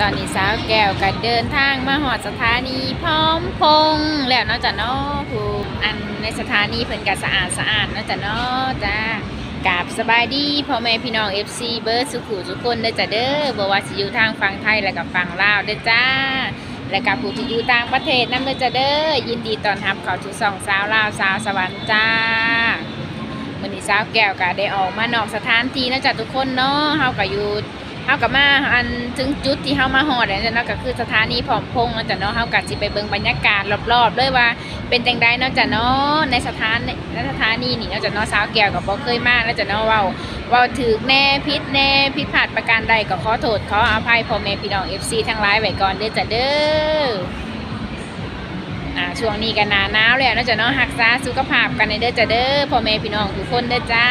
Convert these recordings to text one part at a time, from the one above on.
ตอนนี้สาวแก้วก็เดินทางมาหอดสถานีพร้อมพงแล้วเนาะจ้ะเนาะผู้อันในสถานีเพิ่นก็สะอาดสะอาดเนาะจ้ะเนาจ้ากราบสบายดีพ่อแม่พี่น้อง FC เบิร์ดสุขุทุกคนเด้อจ้ะเด้อบ่ว่าสิอยู่ทางฝั่งไทยและก็ฝั่งลาวเด้อจ้า และกับผู้ที่อยู่ต่างประเทศนำเด้อจ้ะเด้อยินดีต้อนรับเข้าสู่ช่องสาวลาวสาวสวรรค์จ้าวันนี้สาวแก้วก็ได้ออกมานอกสถานที่นะจ๊ะทุกคนเนาะเฮาก็อยู่ เฮากับมาอันถึงจุดที่เฮามาหอดแล้วจ้ะเนาะก็คือสถานีผอมพงนะจ๊ะเนาะเฮาก็สิไปเบิ่งบรรยากาศรอบๆเลยว่า เป็นจังไดเนาะจ้ะเนาะในสถานในสถานีนี่เนาะจ้ะเนาะสาวแก้วก็บ่เคยมาแล้วจ้ะเนาะเว้าเว้าถึกแน่พิษแน่พิษพลาดประการใดก็ขอโทษขออภัยพ่อแม่พี่น้อง FC ทั้งหลายไว้ก่อนเด้อจ้ะเด้อ ช่วงนี้กันหนาหนาวแล้วเนาะจ๊ะเนาะหักษาสุขภาพกันในเด้อจ้ะเด้อพ่อแม่พี่น้องทุกคนเด้อจ้า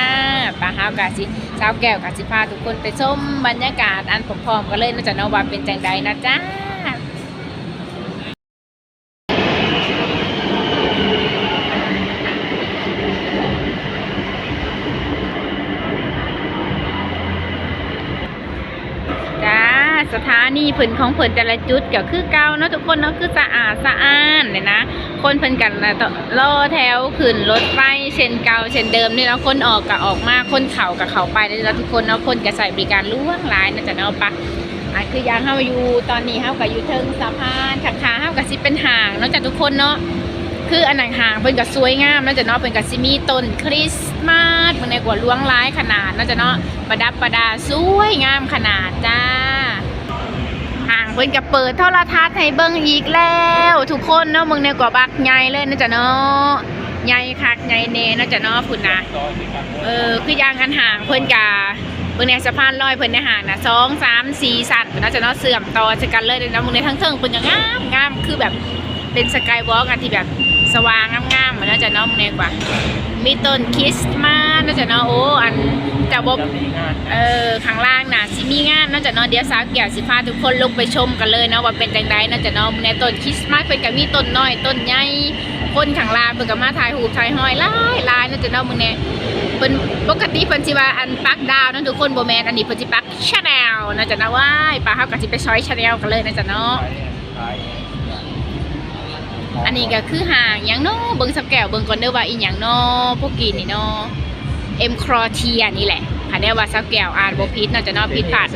ป้าฮาวกะสิสาวแก้วกะสิพาทุกคนไปชมบรรยากาศอันพร้อมๆกันเลยนาะจ้ะเนาะว่าเป็นจังใดนะจ้า สถานีเพิ่นของเพิ่นแต่ละจุดก็คือเก่าเนาะทุกคนเนาะคือสะอาดสะอ้านเลยนะ คนเพิ่นกันน่ะต้องรอแถวขึ้นรถไฟเช่นเก่าเช่นเดิมเนี่แล้วคนออกก็ออกมาคนเข่าก็เข้าไปแล้วทุกคนเนาะคนก็ใส่บริการล่วงหลายนะจ๊ะเนาะปะอะคือยางเฮาอยู่ตอนนี้เฮาก็อยู่เทิงสะพานขางๆเฮาก็สิเป็นห่างเนาะจ้ะทุกคนเนาะคืออันนั้นห่างเพิ่นก็สวยงามเนาะจ้ะเนาะเพิ่นก็สิมีต้นคริสต์มาสเพิ่นในกว่าล่วงหลายขนาดเนาะจ้ะเนาะประดับประดาสวยงามขนาดจ้า ห่างเพิ่นก็เปิดโทรทัศน์ให้เบิ่งอีกแล้ว ทุกคนเนาะมึงในกว่าบักใหญ่เลยนะจ๊ะเนาะใหญ่คักใหญ่เนนะจ๊ะเนาะพุ่นนะเออคือย่างกันห่างเพิ่นกาเบิ่งในสะพานลอยเพิ่นในห่างนะสองสามสี่สัตว์นะจ๊ะเนาะเสื่อมต่อจากกันเลยนาะมึงในทั้งเทิงเพิ่นก็งามงามคือแบบเป็นสกายวอล์กอันที่แบบสว่างงามๆเหมือนนะจ๊ะเนาะมึงในกว่ามีต้นคริสต์มาสนะจ๊ะเนาะโอ้อัน จะบอกเออข้างล่างน่ะสิมีงานนอกจากเนเดียวสาวแก้วสิพาทุกคนลงไปชมกันเลยเนาะว่าเป็นจังไดเนอกจากเนาะในต้นคริสต์มาสเพิ่นก็มีต้นน้อยต้นใหญ่คนข้างล่างเพิ่นก็มาถ่ายรูปถ่ายห้อยหลายหลายนอกจากเนาะมึงเนี่ยเพิ่นปกติเพิ่นสิว่าอันปักดาวเนาะทุกคนบ่แม่นอันนี้เพิ่นสิปักชาแนลนอกจากเนาะว้ายป้าเฮาก็สิไปซอยชาแนลกันเลยนอกจากเนาะอันนี้ก็คือห่างหยังเนาะเบิ่งสับแก้วเบิ่งก่อนเด้อว่าอีหยังเนาะพวกกินนี่เนาะ เอ็มครอเทียนี่แหละค่ะได้ว่าซักแก้วอ่านบ่ผิดเนาะจะเนาะผิดพลาด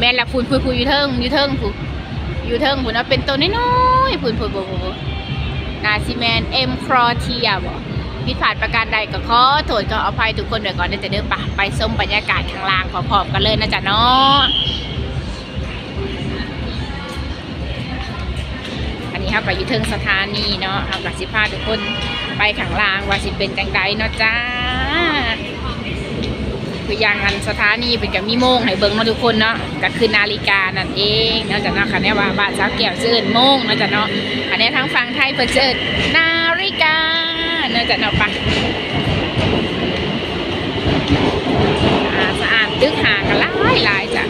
แม่นละพูนพูนพูนอยู่เทิงอยู่เทิงพูนอยู่เทิงพูนเนาะเป็นตัวน้อยๆพูนพูนบ่บ่บ่นาซิแมนเอ็มครอเทียบ่ผิดพลาดประการใดก็ขอโทษก็อภัยทุกคนด้วยก่อนเด้อจะเด้อปะไปชมบรรยากาศข้างล่างพร้อมๆกันเลยนะจ๊ะเนาะอันนี้ครับก็อยู่เทิงสถานีเนาะเอากับสิพาทุกคนไปข้างล่างว่าสิเป็นจังใดเนาะจ้า คืออย่างอันสถานีเป็นกับมีโมงให้เบิ่งมาทุกคนเนาะก็คือนาฬิกานั่นเองเนาะจากเนาะค่ะเนี่ยว่าบ้านสาวแก้วเชิญโมงเนาะจากเนาะอันนี้ทางฝั่งไทยเพิ่นเชิญนาฬิกาเนาะจากเนาะปะสะอาดตึกหากันหลายหลายจ้ะ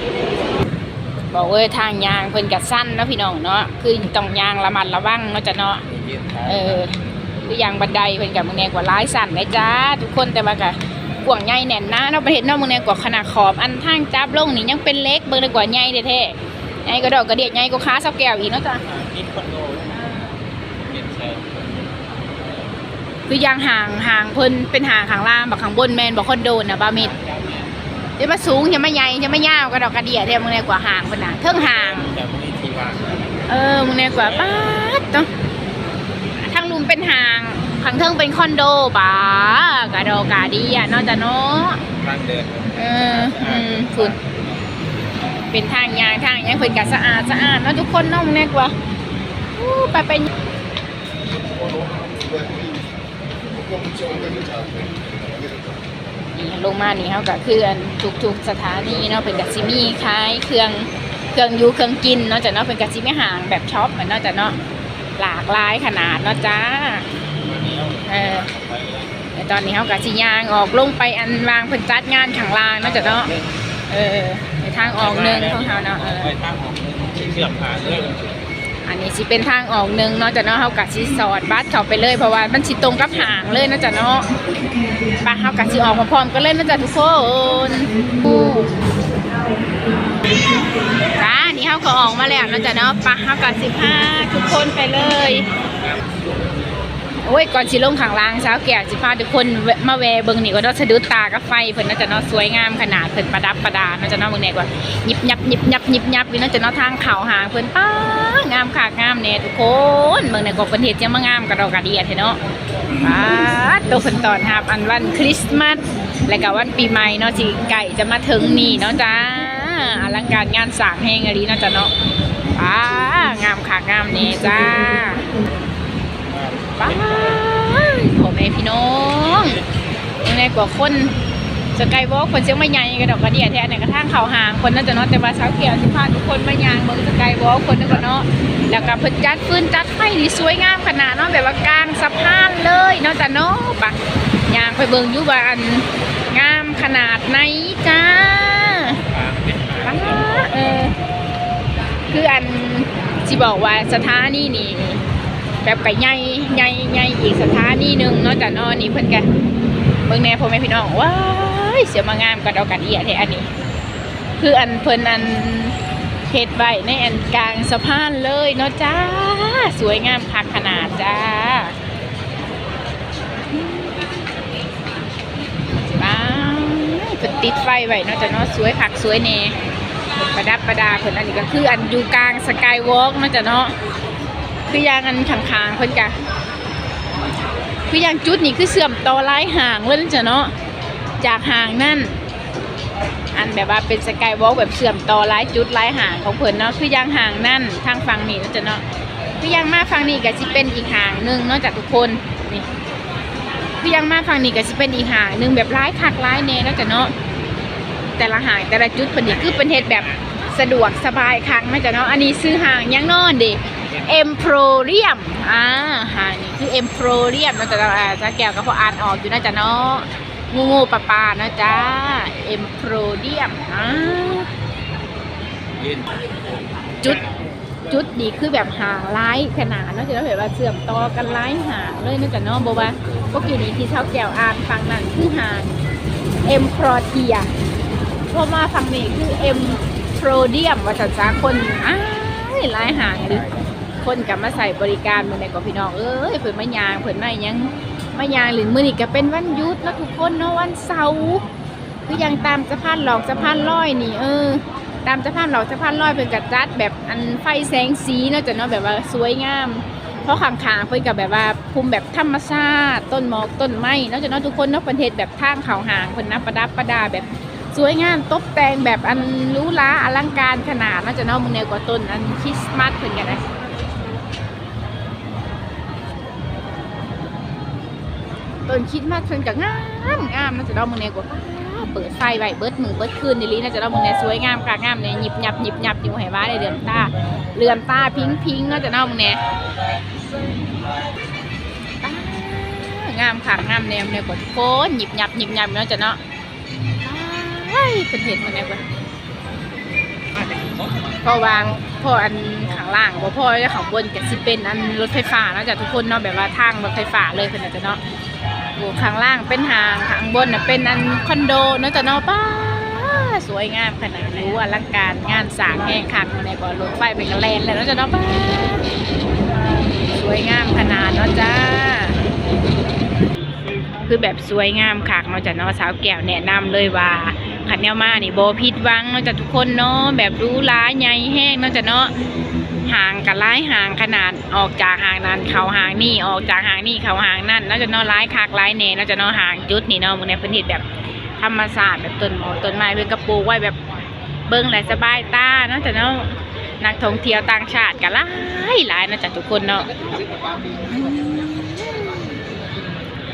บอกเว้ยทางยางเพิ่นกัสั้นนะพี่น้องเนาะคือต้องยางระมัดระวังเนาะจ้ะเนาะเออคือยางบันไดเพิ่นกับมึงแน่กว่าร้ายสั่นเลยจ้าทุกคนแต่ว่าก็ กว่างใหญ่แน่นหนะเนาะประเทศนอกมึงแน่กว่าขนาดขอบอันทางจับลงนี่ยังเป็นเล็กเบิ่งได้กว่าใหญ่แท้ๆใหญ่ก็ดอกกระเดียดใหญ่ก็ค้าซับแก้วอีกเนาะจ้ะคืออย่างห่างห่างเพิ่นเป็นห่างข้างล่างบักข้างบนแมนบักคอนโดน่ะบามิดเดี๋ยวมาสูงยังไม่ใหญ่ยังไม่ยาวก็ดอกกระเดียดแท้มึงแน่กว่าห่างเพิ่นน่ะเทิงห่างแต่ไม่มีที่ว่างเออมึงเนี่ยกว่าป้าดเนาะทางลุมเป็นห่าง ทางเทิงเป็นคอนโดป้ากะดอกาดีอะเนอกจากเนาะทางเดินเอออืมคุณเป็นทางยางทางยังเพิ่นกะสะอาดสะอาดเนาะทุกคนเนาะมึงเนี่ยกว่าอู้ไปไปนี่ลงมานี่เขาก็คืออันทุกๆสถานีเนาะเป็นกัซิมีคล้ายเครื่องเครื่องอยูเครื่องกินเนาะจากเนาะเป็นกัซิมีห่างแบบช็อปเหมือนเนาะจากเนาะหลากหลายขนาดเนาะจ้า เออแต่ตอนนี้เขากับสิยางออกลงไปอันวางเพิ่นจัดงานข้างล่างนาะจากเนาะเออในทางออกหนึ่งของเขาเนาะเออทางของที่เสื่อมผ่านเรื่องอันนี้สิเป็นทางออกหนึ่งเนาะจากเนาะเขากับสิสอดบัสเข้าไปเลยเพราะว่ามันสิตรงกับหางเลยนาะจากเนาะไปเขากับสิออกพร้อมๆกันเลยเนาะจากทุกคนอู้จ้านี่เขาก็ออกมาแล้วนาะจ้ะเนาะปะเขากับสิบห้าทุกคนไปเลย อ้ยก่อนสิลงข้างล่างสาแก้วสิพาทุกคนมาแวะเบิ่งนี่ก็เนาะสะดุดตากับไฟเพิ่นเนาจะเนาะสวยงามขนาดเพิ่นประดับประดาเนาะจะเนาะเบิ่งแน่กว่ายิบยับยิบยับยิบยับอยู่เนาะจะเนาะทางเขาหางเพิ่นป้างามค่ะงามแน่ทุกคนเบิ่งแน่กว่าเพิ่นเฮ็ดจังมางามกระดอกกระเดียแท้เนาะป้าตัวเพิ่นตอนรับอันวันคริสต์มาสและก็วันปีใหม่เนาะสิไก่จะมาถึงนี่เนาะจ้าอลังการงานสร้างแห่งอลีเนาะจ้ะเนาะป้างามค่ะงามแน่จ้า ป้าพ่อแม่พี่น้องยังไงกว่าคนสกายวอล์กคนเชียงไม่ใหญ่กระดอกกระเดียแท้เนี่ยกระทั่งเขาห่างคนน่าจะนาะแต่ว่าเช้าเกี่ยวสิพาทุกคนมายางเมืองสกายวอล์กคนนึงก็เนาะแล้วก็เพิ่นจัดฟื้นจัดไฟนี่สวยงามขนาดเนาะแบบว่ากลางสะพานเลยเนาะจ้ะเนาะปะยางไปเบิ่งอยู่ว่าอันงามขนาดไหนจ้าปลาเป็นปลาป้าเออคืออันที่บอกว่าสถานีนี่ แบบไก่ใหญ่ใหญ่ใหญ่อีกสถานีหนึ่งเนาะจากนอนนี่เพิ่นกันเบิ่งแน่พ่อแม่พี่น้องว้ายเสียมางามกันเอากันเอียแท้อันนี้ คืออันเพิ่นอันเฮ็ดไว้ในอันกลางสะพานเลยเนาะจ้า สวยงามคักขนาดจ้าว้าวเพิ่นติดไฟไว้เนาะจ้ะเนาะสวยคักสวยแน่ประดับประดาเพิ่นอันนี้ก็คืออันอยู่กลางสกายวอล์กเนาะจ้ะเนาะ คือยางอันข้างๆเพิ่นกะคือยางจุดนี่คือเสื่อมต่อหลายห่างเลยจ้ะเนาะจากห่างนั่นอันแบบว่าเป็นสกายวอล์กแบบเสื่อมต่อหลายจุดหลายห่างของเพิ่นเนาะคือยางห่างนั่นทางฝั่งนี้นะจ้ะเนาะคือยางมาฝั่งนี้ก็สิเป็นอีกห่างหนึ่งนาะจากทุกคนนี่คือยางมาฝั่งนี้ก็สิเป็นอีกห่างหนึ่งแบบหลายคักหลายแน่เนะจ้ะเนาะแต่ละห่างแต่ละจุดเพิ่นนี่คือเป็นเฮ็ดแบบสะดวกสบายคักนะจ้ะเนาะอันนี้ซื้อห่างยังนอนเด้ เอ็มโพรเรียมอ่าหานี่คือเอ็มโพรเรียมนะจ๊ะจ้าแก้วก็พออ่านออกอยู่นะจ๊ะเนาะงูงูปลาปลานะจ๊ะเอ็มโพรเรียมอ่าจุดจุดนี้คือแบบห่างไล่ขนาดเนาะจะแบบว่าเสื่อมต่อกันไล่ห่างเลยนะจ๊ะเนาะบอกว่าเมื่อกี้นี้ที่เช้าแก้วอ่านฟังนั่นคือห่างเอ็มโพรเทียพอมาฟังนี่คือเอ็มโพรเดียมว่าจัดจ้าคนอ้ายไล่ห่างเลย คนกลับมาใส่บริการมือในกับพี่น้องเอ้ยเพิ่นมายางเพิ่นมาหยังมายางหรือมือนี้ก็เป็นวันยุดนะทุกคนเนาะวันเสาร์คือยังตามสะพานหลอกสะพานลอยนี่เออ ตามสะพานหลอกสะพานลอยเพิ่นก็จัดแบบอันไฟแสงสีเนาะจ้ะเนาะแบบว่าสวยงาม เพราะข้างๆเพิ่นก็แบบว่าภูมิแบบธรรมชาติต้นหมอกต้นไม้เนาะจ้ะเนาะทุกคนเนาะประเทศแบบทางเขาห่างเพิ่นนะประดับประดาแบบสวยงามตกแต่งแบบอันรูหราอลังการขนาดเนาจะเนาะมึงแนวกว่าต้นอันคริสต์มาสเพิ่นก็ได้ ต้นคิดมากเพิ่นก็งามงามนะจะเรามือเนกว่าเปิดไฟไว้เบิดมือเบิดคืนในี่ลีนะจะเรามือเนสวยงามค่ะงามเนี่ยหยิบหยับหยิบหยับอยู่ให้ว่าได้เดือนตาเรือนตาพิงพิงเนาจะเรามือเนงามค่ะงามแนวแนวกดโคนหยิบหยับหยิบหยับเนาะจะเนาะเฮ้ยเป็นเห็ดมันแนวกว่ามาจากเขาพอวางพออันข้างล่างบ่พอแล้วข้างบนก็สิเป็นอันรถไฟฟ้าเนาะจ้ะทุกคนเนาะแบบว่าทางรถไฟฟ้าเลยเพิ่นน่ะจ้ะเนาะ โอ้ข้างล่างเป็นหางข้างบนน่ะเป็นอันคอนโดเนาะจ้ะเนาะป้าสวยงามขนาดรู้อลังการงานสร้างแห่งคักในบ่อรถไฟเป็นกระแลนแล้วเนาะจ้ะเนาะป้าสวยงามขนาดเนาะจ้าคือแบบสวยงามคักเนาะจ้ะเนาะสาวแก้วแนะนำเลยว่าขันแนวมานี่โบผิดวังเนาะจ้ะทุกคนเนาะแบบรู้ร้ายใหญ่แห้งเนาะจ้ะเนาะ ห่างกับร้ายห่างขนาดออกจากห่างนั้นเขาห่างนี่ออกจากห่างนี่เขาห่างนั่นเนาจะนาะร้ายคักร้ายเนเนาจะนาะห่างจุดนี่เนาะมึงในพื้นที่แบบธรรมศาสตร์แบบต้นหมอกต้นไม้เป็นกระปูไว้แบบเบิ้งแหลสบายตาเนาจะนาะนักท่องเที่ยวต่างชาติกันหลายหลายเนาะจ้ะทุกคนเนาะ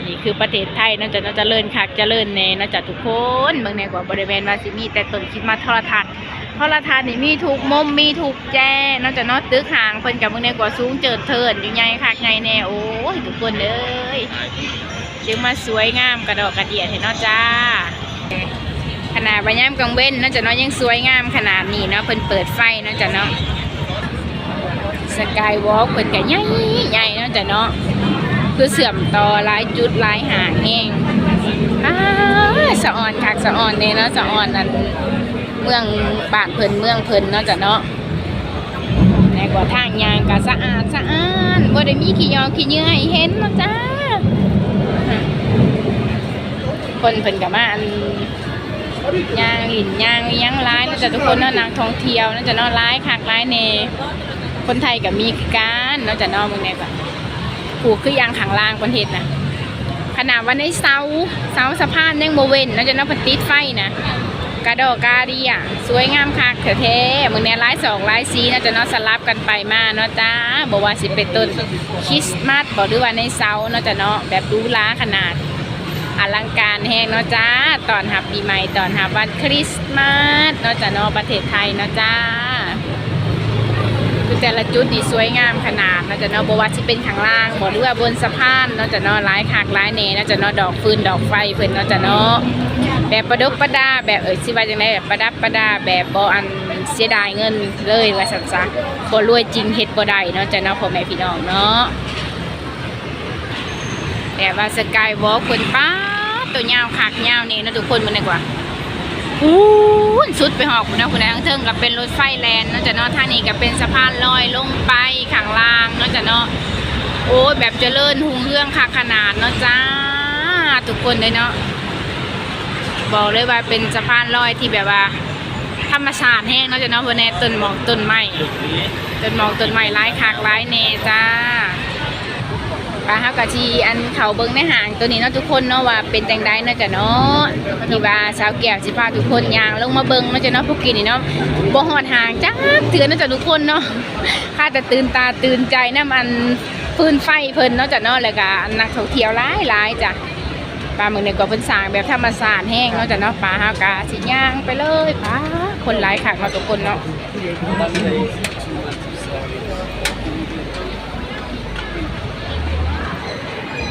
นี่คือประเทศไทยเนาะจะเนาะเจริญคักเจริญแน่เนาะจะทุกคนเมืองในกว่าบริเวณวาสิมีแต่ต้นคิดมาทรทัศน์ โทรทัศน์นี่มีถูกมุมมีถูกแจ้นาะจะเนาะตึกห่างเพิ่นกับเมืองในกว่าสูงเจิดเทินอยู่ใหญ่คักใหญ่แน่โอ้ยทุกคนเอ้ยจึงมาสวยงามกระดอกกระเดียดเห็นนาะจ้า ขนาดบรรยามกลางเว้นนาะจะเนาะยังสวยงามขนาดนี้เนาะเพิ่นเปิดไฟนาะจะเนาะสกายวอล์กเพิ่นก็ใหญ่ใหญ่นาะจะเนาะคือเสื่อมต่อหลายจุดหลายหางแห้งอ้าสะออนคักสะออนเนี่ยเนาะสะออนนั่น เมืองบ้านเพิ่นเมืองเพิ่นเนาะจ้ะเนาะแน่กว่าทางยางก็สะอาดสะอานบ่ได้มีขี้ยอขี้เหงื่อให้เห็นเนาะจ้าคนเพิ่นก็มาอันยางหินยางยังร้ายนาะจ้ะทุกคนเนาะนักท่องเที่ยวนาะจ้ะเนาะร้ายคักร้ายแน่คนไทยก็มีกันนาะจ้ะเนาะเมืองไหนก็ผูกคือยางข้างล่างประเทศนะขนาดว่าในเสาเสาสะพานยังโมเวนน่าจะนับติดไฟนะ กระดอกกาดีอะสวยงามคักแท้ๆมึงเนี่ยร้ายสองร้ายสีน่าจะนาสลับกันไปมาเนาะจ้าบอกว่าสิเป็นต้นคริสต์มาสบอกด้วยว่าในเสาเนาะจะเนาะแบบหรูหราขนาดอลังการแห้งเนาะจ้าตอนหับปีใหม่ตอนหับวันคริสต์มาสเนาะจะเนาะประเทศไทยเนาะจ้าคือแต่ละจุดนี่สวยงามขนาดเนาะจะเนาะบว่าที่เป็นข้างล่างบอกหรือว่าบนสะพานเนาะจะเนาะลายขากหลายเนเนาะจะเนาะดอกฟืนดอกไฟเพิ่อนเนาะจะเนาะ แบบประดับประดาแบบเออสิว่าจังไดแบบประดับประดาแบบบ่อันเสียดายเงินเลยว่าซั่นซะบ่รวยจริงเฮ็ดบ่ได้เนาะจะเนาะพ่อแม่พี่น้องเนาะแต่ว่าสกายวอล์กเพิ่นป้าตัวยาวขากยาวนี่นะทุกคนมันดีกว่าอู้สุดไปหอกคุณนะคุณนะทั้งเทิงกับเป็นรถไฟแลนด์เนาะจะเนาะท่านี้ก็เป็นสะพานลอยลงไปข้างล่างเนาะจะเนาะโอ้แบบเจริญหุงเรื่องค่ะขนาดเนาะจ้า ทุกคนเลยเนาะ บอกเลยว่าเป็นสะพานลอยที่แบบว่า ธรรมชาติแห้งเนาะจะเนาะวันนี้ต้นหมอกต้นไม้ต้นหมอกต้นไม้ร้ายคากร้ายเนจ้าปลาฮักกะชีอันเขาเบิ้งในห่างตัวนี้เนาะทุกคนเนาะว่าเป็นจังไดเนาะจ้ะเนาะที่ว่าสาวแก้วสิพาทุกคนย่างลงมาเบิ้งเนาะจ้ะเนาะพวกกินนี่เนาะบ่ฮอดห่างจ้าเถือนเนาะจ้ะทุกคนเนาะข้าแต่ตื่นตาตื่นใจนะมันฟืนไฟเพิ่นเนาะจ้ะเนาะแล้วก็นักท่องเที่ยวหลายหลายจ้ะ ปลาเมืองในก็เพิ่นสร้างแบบธรรมชาติแห้งเนาะจ้ะเนาะปลาฮักกะสิย่างไปเลยปลาคนหลายคักเนาะทุกคนเนาะเดี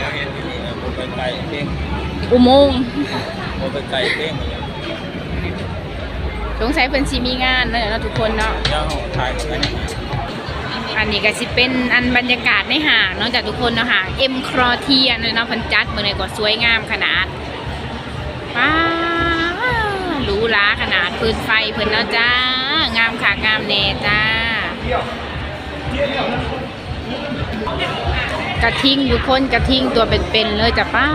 ๋ยวเห็นที่นี่นะผมไปไก่เพ่งอุโมงค์ผมไปไก่เพ่งเหมือนกันสงสัยเพิ่นสิมีงานเนาะเนาะทุกคนเนาะเจ้าถ่ายอันนี้ อันนี้ก็สิเป็นอันบรรยากาศในห้างเนาะจากทุกคนเนาะค่ะเอ็มครอเทียเนาะพันจัดเมื่อไหร่ก็สวยงามขนาดป้าหรูหราขนาดพื้นไฟเพิ่นเนาะจ้างามค่ะงามแน่จ้ากระทิงอยู่คนกระทิงตัวเป็นๆเลยจ้ะป้า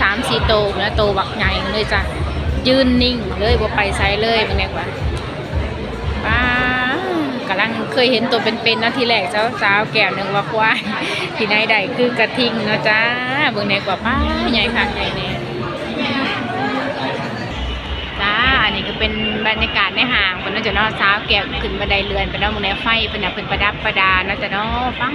สามสี่โตแล้วโตบักใหญ่เลยจ้ะยืนนิ่งเลยบ่ไปไซเลยเป็นไงกว่าป้า กำลังเคยเห็นตัวเป็นๆนะทีแรกเจ้าสาวแก่หนึ่งว่าควายที่ไหนใดคือกระทิงเนาะจ้าเบื้องในกว่าป้าใหญ่ค่ะใหญ่แน่จ้าอันนี้ก็เป็นบรรยากาศในห้างเพิ่นเนาจะนาสาวแก่ขึ้นบันไดเรือนไปเนาะมื้องในไฟเป็นน่ะเป็นประดับประดาเนาะจ้ะนาปัง